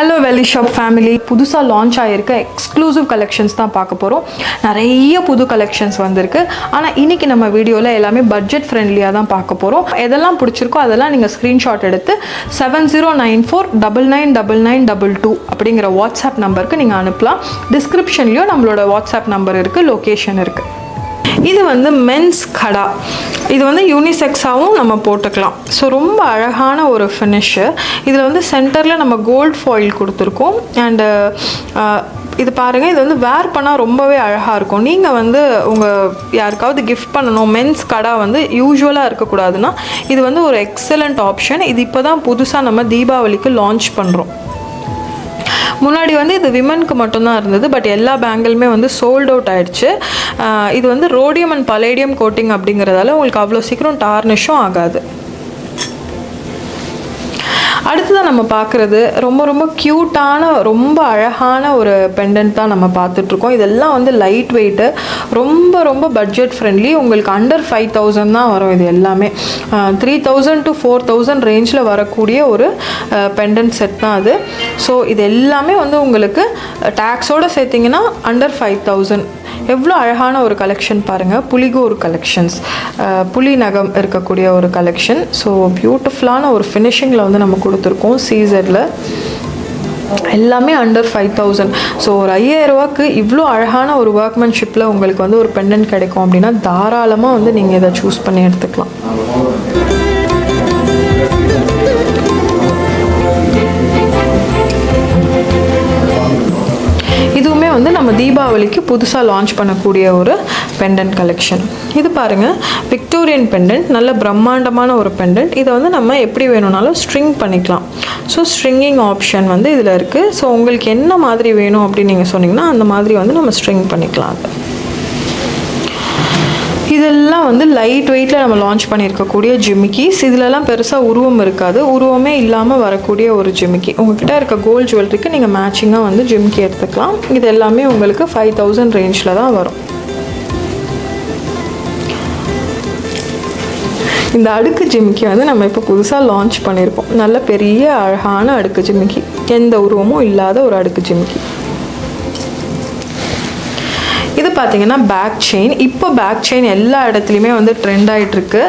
Hello வெல்லி shop family புதுசாக launch ஆகிருக்க எக்ஸ்க்ளூசிவ் கலெக்ஷன்ஸ் தான் பார்க்க போகிறோம் நிறைய புது கலெக்ஷன்ஸ் வந்திருக்கு. ஆனால் இன்னைக்கு நம்ம வீடியோவில் எல்லாமே பட்ஜெட் ஃப்ரெண்ட்லியாக தான் பார்க்க போகிறோம் எதெல்லாம் பிடிச்சிருக்கோ அதெல்லாம் நீங்கள் ஸ்க்ரீன்ஷாட் எடுத்து seven zero nine four double nine double nine double two அப்படிங்கிற வாட்ஸ்அப் நம்பருக்கு நீங்கள் அனுப்பலாம். டிஸ்கிரிப்ஷன்லேயும் நம்மளோட வாட்ஸ்அப் நம்பர் இருக்குது லொக்கேஷன் இருக்குது இது வந்து மென்ஸ் கடா. இது வந்து யூனிசெக்ஸாகவும் நம்ம போட்டுக்கலாம். ஸோ ரொம்ப அழகான ஒரு ஃபினிஷு இதில் வந்து சென்டரில் நம்ம கோல்ட் ஃபாயில் கொடுத்துருக்கோம். அண்டு இது பாருங்கள் இது வந்து வேர் பண்ணால் ரொம்பவே அழகாக இருக்கும். நீங்கள் வந்து உங்கள் யாருக்காவது கிஃப்ட் பண்ணணும் மென்ஸ் கடை வந்து யூஸ்வலாக இருக்கக்கூடாதுன்னா இது வந்து ஒரு எக்ஸலண்ட் ஆப்ஷன் இது இப்போ தான் புதுசாக நம்ம தீபாவளிக்கு லான்ச் பண்ணுறோம் முன்னாடி வந்து இது விமனுக்கு மட்டும்தான் இருந்தது பட் எல்லா பேங்கிளுமே வந்து சோல்ட் அவுட் ஆயிடுச்சு. இது வந்து ரோடியம் அண்ட் பலேடியம் கோட்டிங் அப்படிங்கிறதால உங்களுக்கு அவ்வளோ சீக்கிரம் டார்னிஷும் ஆகாது. அடுத்ததான் நம்ம பார்க்குறது ரொம்ப ரொம்ப க்யூட்டான ரொம்ப அழகான ஒரு பெண்டன்ட் தான் நம்ம பார்த்துட்ருக்கோம். இதெல்லாம் வந்து லைட் வெயிட்டு ரொம்ப ரொம்ப பட்ஜெட் ஃப்ரெண்ட்லி உங்களுக்கு அண்டர் ஃபைவ் தௌசண்ட் தான் வரும் இது எல்லாமே. Three thousand to four thousand ரேஞ்சில் வரக்கூடிய ஒரு பெண்டன்ட் செட் தான் அது. ஸோ இது எல்லாமே வந்து உங்களுக்கு டேக்ஸோடு சேர்த்திங்கன்னா அண்டர் ஃபைவ் தௌசண்ட் எவ்வளோ அழகான ஒரு கலெக்ஷன் பாருங்கள் புலிகோர் கலெக்ஷன்ஸ் புலி நகம் இருக்கக்கூடிய ஒரு கலெக்ஷன் ஸோ பியூட்டிஃபுல்லான ஒரு ஃபினிஷிங்கில் வந்து நம்ம கொடுத்துருக்கோம் சீசரில் எல்லாமே அண்டர் ஃபைவ் தௌசண்ட் ஸோ ஒரு ஐயாயிரரூவாக்கு இவ்வளோ அழகான ஒரு ஒர்க்மேன்ஷிப்பில் உங்களுக்கு வந்து ஒரு பெண்டன்ட் கிடைக்கும் அப்படின்னா தாராளமாக வந்து நீங்கள் இதை சூஸ் பண்ணி எடுத்துக்கலாம். தீபாவளிக்கு புதுசாக லான்ச் பண்ணக்கூடிய ஒரு பெண்டன்ட் கலெக்ஷன் இது பாருங்கள் விக்டோரியன் பெண்டன்ட் நல்ல பிரம்மாண்டமான ஒரு பெண்டன்ட் இதை வந்து நம்ம எப்படி வேணும்னாலும் ஸ்ட்ரிங் பண்ணிக்கலாம். ஸோ ஸ்ட்ரிங்கிங் ஆப்ஷன் வந்து இதில் இருக்குது ஸோ உங்களுக்கு என்ன மாதிரி வேணும் அப்படின்னு நீங்கள் சொன்னீங்கன்னா அந்த மாதிரி வந்து நம்ம ஸ்ட்ரிங் பண்ணிக்கலாம். அது இதெல்லாம் வந்து லைட் வெயிட்டில் நம்ம லான்ச் பண்ணியிருக்கக்கூடிய ஜிமிக்கிஸ் இதிலலாம் பெருசாக உருவம் இருக்காது. உருவமே இல்லாமல் வரக்கூடிய ஒரு ஜிமிக்கி உங்ககிட்ட இருக்க கோல்ட் ஜுவல்லரிக்கு நீங்கள் மேட்சிங்காக வந்து ஜிமிக்கி எடுத்துக்கலாம். இது எல்லாமே உங்களுக்கு ஃபைவ் தௌசண்ட் ரேஞ்சில் தான் வரும். இந்த அடுக்கு ஜிமிக்கி வந்து நம்ம இப்போ புதுசாக லான்ச் பண்ணியிருக்கோம் நல்ல பெரிய அழகான அடுக்கு ஜிமிக்கி எந்த உருவமும் இல்லாத ஒரு அடுக்கு ஜிமிக்கி பார்த்தீங்கன்னா பேக் செயின் இப்போ பேக் செயின் எல்லா இடத்துலையுமே வந்து ட்ரெண்ட் ஆகிட்டுருக்கு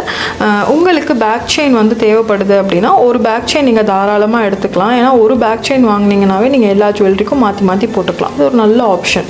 உங்களுக்கு பேக் செயின் வந்து தேவைப்படுது அப்படின்னா ஒரு பேக் செயின் நீங்கள் தாராளமாக எடுத்துக்கலாம். ஏன்னா ஒரு பேக் செயின் வாங்கினீங்கனாவே நீங்கள் எல்லா ஜுவல்லரிக்கும் மாற்றி மாற்றி போட்டுக்கலாம். இது ஒரு நல்ல ஆப்ஷன்